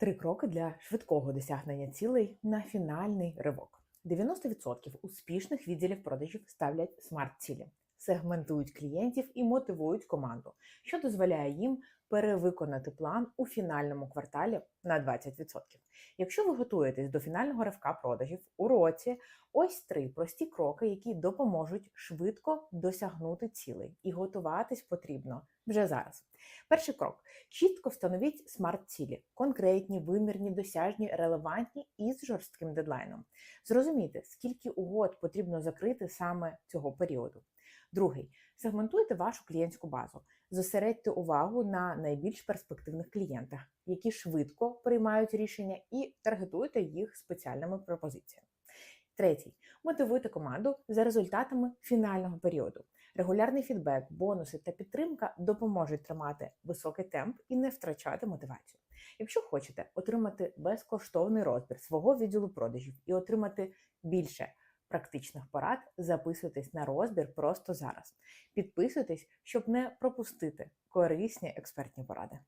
Три кроки для швидкого досягнення цілей на фінальний ривок. 90% успішних відділів продажів ставлять смарт-цілі, сегментують клієнтів і мотивують команду, що дозволяє їм перевиконати план у фінальному кварталі на 20%. Якщо ви готуєтесь до фінального ривка продажів у році, ось три прості кроки, які допоможуть швидко досягнути цілей, і готуватись потрібно вже зараз. Перший крок: чітко встановіть смарт-цілі, конкретні, вимірні, досяжні, релевантні і з жорстким дедлайном. Зрозумійте, скільки угод потрібно закрити саме цього періоду. Другий сегментуйте вашу клієнтську базу, зосередьте увагу на найбільш перспективних клієнтах, які швидко приймають рішення, і таргетуйте їх спеціальними пропозиціями. Третій мотивуйте команду за результатами фінального періоду. Регулярний фідбек, бонуси та підтримка допоможуть тримати високий темп і не втрачати мотивацію. Якщо хочете отримати безкоштовний розбір свого відділу продажів і отримати більше практичних порад, записуйтесь на розбір просто зараз. Підписуйтесь, щоб не пропустити корисні експертні поради.